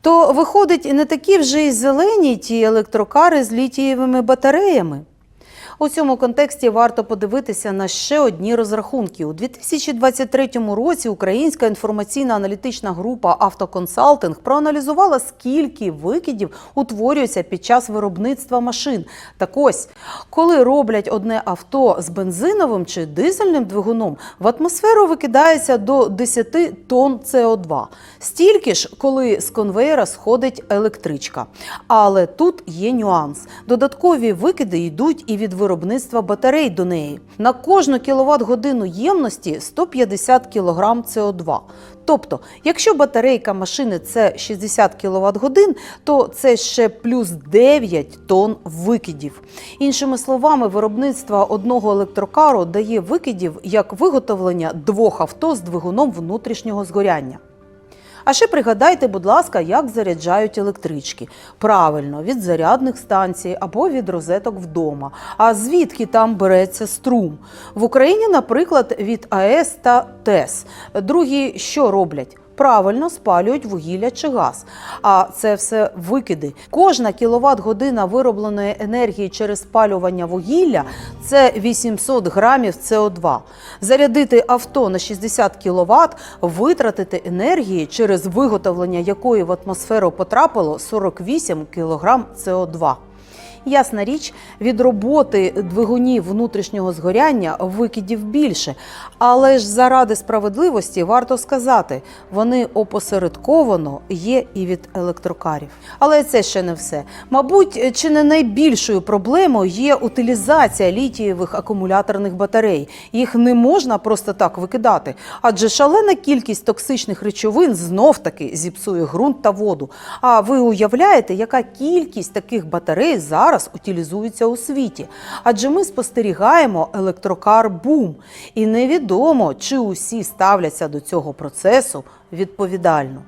То виходить, не такі вже й зелені ті електрокари з літієвими батареями. У цьому контексті варто подивитися на ще одні розрахунки. У 2023 році Українська інформаційно-аналітична група Автоконсалтинг проаналізувала, скільки викидів утворюється під час виробництва машин. Так ось, коли роблять одне авто з бензиновим чи дизельним двигуном, в атмосферу викидається до 10 тонн СО2. Стільки ж, коли з конвейера сходить електричка. Але тут є нюанс. Додаткові викиди йдуть і від виробництва батарей до неї. На кожну кіловат годину ємності 150 кг СО2. Тобто, якщо батарейка машини це 60 кВт годин, то це ще плюс 9 тонн викидів. Іншими словами, виробництво одного електрокару дає викидів як виготовлення двох авто з двигуном внутрішнього згоряння. А ще пригадайте, будь ласка, як заряджають електрички. Правильно, від зарядних станцій або від розеток вдома. А звідки там береться струм? В Україні, наприклад, від АЕС та ТЕС. Другі що роблять? Правильно спалюють вугілля чи газ. А це все викиди. Кожна кіловат година виробленої енергії через спалювання вугілля це 800 грамів СО2. Зарядити авто на 60 кВт, витратити енергії, через виготовлення якої в атмосферу потрапило 48 кг СО2. Ясна річ, від роботи двигунів внутрішнього згоряння викидів більше. Але ж заради справедливості варто сказати, вони опосередковано є і від електрокарів. Але це ще не все. Мабуть, чи не найбільшою проблемою є утилізація літієвих акумуляторних батарей. Їх не можна просто так викидати, адже шалена кількість токсичних речовин знов таки зіпсує ґрунт та воду. А ви уявляєте, яка кількість таких батарей зараз утилізується у світі? Адже ми спостерігаємо електрокар бум, і невідомо, чи усі ставляться до цього процесу відповідально.